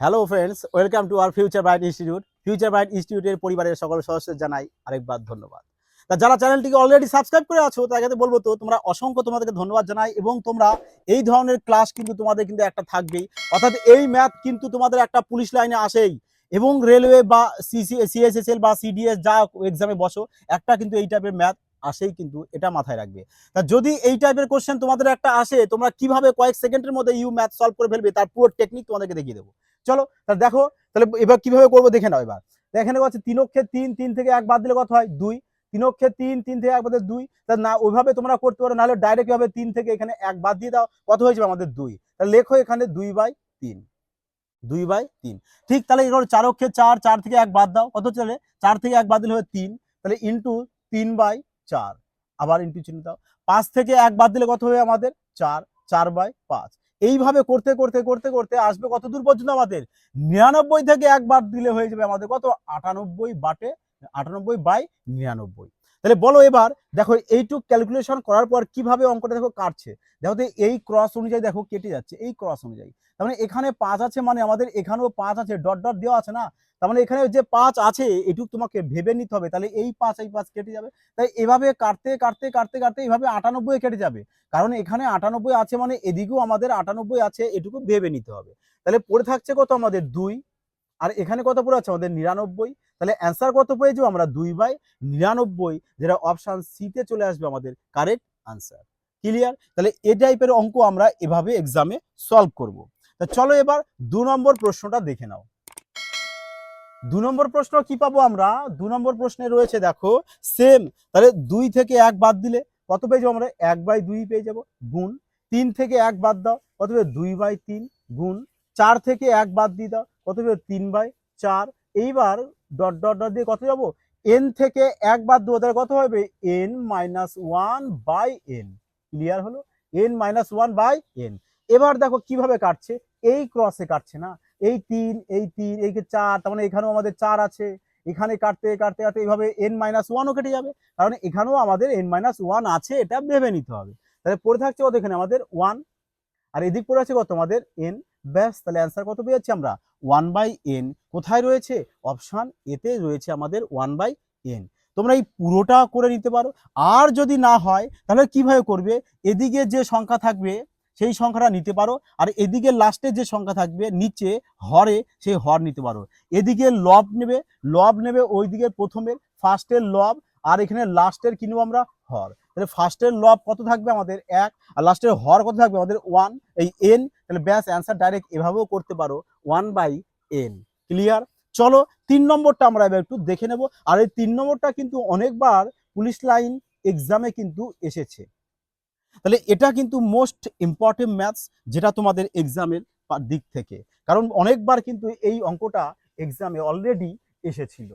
Hello friends welcome to our future bright institute future bright ইনস্টিটিউটের পরিবারের সকল সদস্যদের জানাই আরেকবার ধন্যবাদ। তা যারা চ্যানেলটিকে অলরেডি সাবস্ক্রাইব করে আছো, তাদেরকে বলব তো, তোমরা অসংখ্য তোমাদেরকে ধন্যবাদ জানাই এবং তোমরা এই ধরনের ক্লাস কিন্তু তোমাদের কিন্তু একটা থাকবেই। অর্থাৎ এই ম্যাথ কিন্তু তোমাদের একটা পুলিশ লাইনে আসেই। এবং রেলওয়ে বা সিসি সিএসএসএল বা সিডিএস যা এক্সামে বসো, একটা কিন্তু এই টাইপের ম্যাথ আসেই কিন্তু এটা মাথায় রাখবে। তা যদি এই টাইপের কোশ্চেন তোমাদের একটা আসে, তোমরা কীভাবে কয়েক সেকেন্ডের মধ্যে ইউ ম্যাথ সলভ করে ফেলবে, তার পুরো টেকনিক তোমাদেরকে দেখিয়ে দেবো। চলো তাহলে দেখো, তাহলে এবার কীভাবে করব দেখে নাও এবার। এখানে হচ্ছে তিন অক্ষে তিন তিন থেকে এক বাদ দিলে কত হয়? দুই। তিন অক্ষে তিন তিন থেকে এক বাদ দুই। তা না, ওইভাবে তোমরা করতে পারো, নাহলে ডাইরেক্ট ভাবে তিন থেকে এখানে এক বাদ দিয়ে দাও, কত হয়ে যাবে আমাদের দুই। তাহলে লেখো এখানে দুই বাই তিন। দুই বাই তিন। ঠিক, তাহলে এবার চার অক্ষে চার চার থেকে এক বাদ দাও, কত চলে চার থেকে এক বাদ দিলে হবে তিন। তাহলে ইন্টু তিন বাই চার। আবার ইন্টু চিহ্ন দাও। পাঁচ থেকে এক বাদ দিলে কত হবে আমাদের? চার। চার বাই পাঁচ। এইভাবে করতে করতে করতে করতে আসবে কত দূর পর্যন্ত আমাদের? নিরানব্বই থেকে এক বাদ দিলে হয়ে যাবে আমাদের কত? আটানব্বই বাটে, আটানব্বই বাই নিরানব্বই। তাহলে বলো এবার, দেখো এইটুক ক্যালকুলেশন করার পর কীভাবে অঙ্কটা দেখো কাটছে। দেখো এই ক্রস অনুযায়ী দেখো কেটে যাচ্ছে, এই ক্রস অনুযায়ী। তার মানে এখানে পাঁচ আছে মানে আমাদের এখানেও পাঁচ আছে ডট ডট দেওয়া আছে না? তার মানে এখানে যে পাঁচ আছে, এটুক তোমাকে ভেবে নিতে হবে, তাহলে এই পাঁচ এই পাঁচ কেটে যাবে। তাই এভাবে কাটতে কাটতে কাটতে কাটতে এইভাবে আটানব্বই কেটে যাবে। কারণ এখানে আটানব্বই আছে মানে এদিকেও আমাদের আটানব্বই আছে, এটুকু ভেবে নিতে হবে। তাহলে পড়ে থাকছে কত আমাদের দুই, আর এখানে কত পড়ে আছে আমাদের নিরানব্বই। তাহলে অ্যান্সার কত পেয়ে যাব আমরা দুই বাই নিরানব্বই, যেটা অপশান সিতে চলে আসবে আমাদের কারেক্ট আনসার ক্লিয়ার তাহলে এ টাইপের অঙ্ক আমরা এভাবে এক্সামে সলভ করব। তা চলো এবার দু নম্বর প্রশ্নটা দেখে নাও। দু নম্বর প্রশ্ন কি পাবো আমরা? দু নম্বর প্রশ্নে রয়েছে দেখো সেম তাহলে দুই থেকে এক বাদ দিলে কত পেয়ে যাব আমরা? এক বাই দুই পেয়ে যাব, গুণ। তিন থেকে এক বাদ দাও, কত পেয়ে? দুই বাই তিন, গুণ। চার থেকে এক বাদ দিয়ে দাও, কত পেয়ে? তিন বাই চার। এইবার ডট ডট ডট দিয়ে কত যাব? এন থেকে এক বাদ দেবো তাহলে কত হবে? N minus one by n clear হলো? N minus one by n এবার দেখো কীভাবে কাটছে? এই ক্রসে কাটছে না। এই তিন এই তিন এই চার, তার মানে এখানেও আমাদের চার আছে। এখানে কাটতে কাটতে কাটতে এইভাবে এন মাইনাস ওয়ানও কেটে যাবে। কারণ এখানেও আমাদের এন মাইনাস ওয়ান আছে, এটা ভেবে নিতে হবে। তাহলে পড়ে থাকছে কত এখানে? আমাদের ওয়ান আর এদিক পড়ে আছে কত? আমাদের এন ব্যাস, তাহলে অ্যান্সার কত পেয়ে যাচ্ছি আমরা? ওয়ান বাই এন কোথায় রয়েছে? অপশান এতে রয়েছে আমাদের ওয়ান বাই এন তোমরা এই পুরোটা করে নিতে পারো। আর যদি না হয়, তাহলে কীভাবে করবে? এদিকে যে সংখ্যা থাকবে, সেই সংখ্যাটা নিতে পারো। আর এদিকে লাস্টে যে সংখ্যা থাকবে, নিচে হরে, সেই হর নিতে পারো। এদিকে লব নেবে লব নেবে ওই দিকে প্রথমের ফার্স্টের লব, আর এখানে লাস্টের কিনবো আমরা? হর। তাহলে ফার্স্টের লব কত থাকবে আমাদের? এক। আর লাস্টের হর কত থাকবে? আমাদের ওয়ান এই এন তাহলে ব্যাস অ্যান্সার ডাইরেক্ট এভাবেও করতে পারো ওয়ান বাই এন ক্লিয়ার চলো তিন নম্বরটা আমরা এবার একটু দেখে নেব। আর এই তিন নম্বরটা কিন্তু অনেকবার পুলিশ লাইন এক্সামে কিন্তু এসেছে। তাহলে এটা কিন্তু মোস্ট ইম্পর্টেন্ট ম্যাথস যেটা তোমাদের এক্সামের দিক থেকে। কারণ অনেকবার কিন্তু এই অঙ্কটা এক্সামে অলরেডি এসেছিল।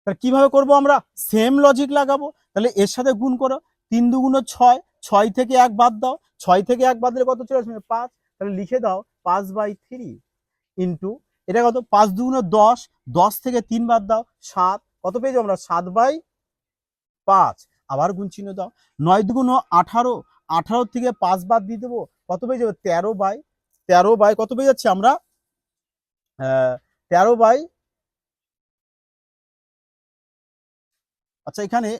তাহলে কীভাবে করব আমরা? সেম লজিক লাগাবো। তাহলে এর সাথে গুণ করো। তিন দুগুণ ছয় ছয় থেকে এক বাদ দাও। ছয় থেকে এক বাদ দিলে কত চলে আসবে? পাঁচ। তাহলে লিখে দাও পাঁচ বাই থ্রি ইন্টু, এটা কত? পাঁচ দুগুণ দশ। দশ থেকে তিন বাদ দাও। সাত। কত পেয়ে যাব আমরা? সাত বাই পাঁচ। আবার গুণ চিহ্ন দাও। নয় দুগুণ আঠারো। আঠারো থেকে পাঁচ বাদ দিয়ে দেবো। কত পেয়ে যাবে? তেরো বাই তেরো বাই কত পেয়ে যাচ্ছে আমরা? তেরো বাই আচ্ছা এখানে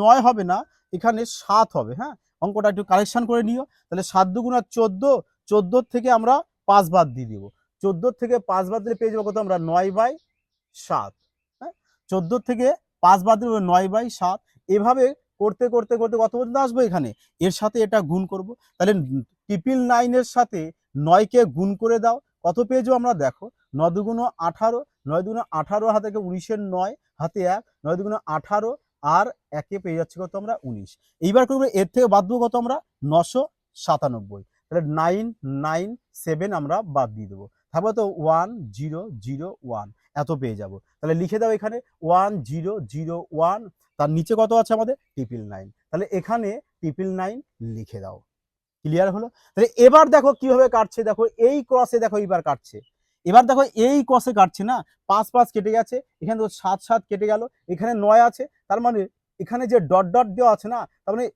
নয় হবে না, এখানে সাত হবে হ্যাঁ? অঙ্কটা একটু কারেকশন করে নিও। তাহলে সাত দুগুণা চোদ্দ চোদ্দোর থেকে আমরা পাঁচ বাদ দিয়ে দিব। চোদ্দোর থেকে পাঁচ বাদ দিলে পেয়ে যাব কত আমরা নয় বাই সাত হ্যাঁ? চোদ্দোর থেকে পাঁচ বাদ দিলে নয় বাই সাত। এভাবে করতে করতে করতে কত পর্যন্ত আসব এখানে? এর সাথে এটা গুণ করব। তাহলে ট্রিপল নাইনের সাথে নয়কে গুণ করে দাও। কত পেয়ে যাব আমরা দেখো, নয় দুগুণ আঠারো, নয় দুগুণ আঠারো হাতে উনিশের নয়, হাতে এক, নয় দুগুণ আঠারো আর একে পেয়ে যাচ্ছে কত আমরা উনিশ। এইবার করব এর থেকে বাদ দেবো কত আমরা? নশো সাতানব্বই। তাহলে নাইন নাইন সেভেন আমরা বাদ দিয়ে দেবো। তারপর তো ওয়ান জিরো জিরো ওয়ান এত পেয়ে যাব। তাহলে লিখে দাও এখানে ওয়ান জিরো জিরো ওয়ান তার নিচে কত আছে আমাদের? ট্রিপল নাইন তাহলে এখানে ট্রিপল নাইন লিখে দাও। ক্লিয়ার হলো? তাহলে এবার দেখো কীভাবে কাটছে। দেখো এই ক্রসে দেখো এইবার কাটছে। এবার দেখো এই ক্রসে কাটছে না, পাঁচ পাঁচ কেটে গেছে, এখানে তো সাত সাত কেটে গেল, এখানে নয় আছে, তার মানে এখানে যে ডট ডট দেওয়া আছে না, তার মানে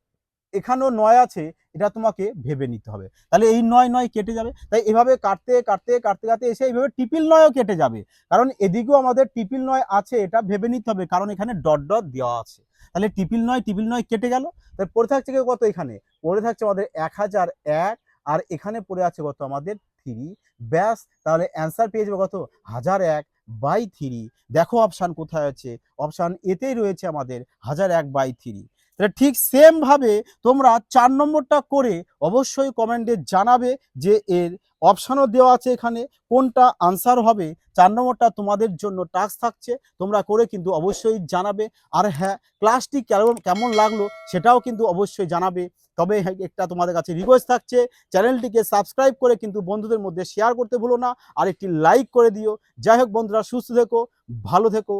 এখানেও নয় আছে, এটা তোমাকে ভেবে নিতে হবে। তাহলে এই নয় নয় কেটে যাবে, তাই এভাবে কাটতে কাটতে কাটতে কাটতে এসে এইভাবে টিপিল নয়ও কেটে যাবে। কারণ এদিকেও আমাদের টিপিল নয় আছে, এটা ভেবে নিতে হবে, কারণ এখানে ডট ডট দেওয়া আছে। তাহলে টিপিল নয় টিপিল নয় কেটে গেল তাই পড়ে থাকছে কত এখানে? পড়ে থাকছে আমাদের এক হাজার এক, আর এখানে পড়ে আছে কত আমাদের থ্রি ব্যাস, তাহলে অ্যান্সার পেয়ে যাব কত? হাজার এক বাই থ্রি দেখো অপশান কোথায় আছে? অপশান এতেই রয়েছে আমাদের, হাজার এক বাই থ্রি তাহলে ঠিক সেম ভাবে তোমরা চার নম্বরটা করে অবশ্যই কমেন্টে জানাবে যে এর অপশানও দেওয়া আছে এখানে কোনটা আনসার হবে চার নম্বরটা তোমাদের জন্য টাস্ক থাকছে তোমরা করে কিন্তু অবশ্যই জানাবে। আর হ্যাঁ ক্লাসটি কেমন কেমন লাগল সেটাও কিন্তু অবশ্যই জানাবে। তবে হ্যাঁ, একটা তোমাদের কাছে রিকোয়েস্ট থাকছে চ্যানেলটিকে সাবস্ক্রাইব করে কিন্তু বন্ধুদের মধ্যে শেয়ার করতে ভুলো না আর একটি লাইক করে দিও। যাই হোক বন্ধুরা সুস্থ থেকো ভালো থেকো।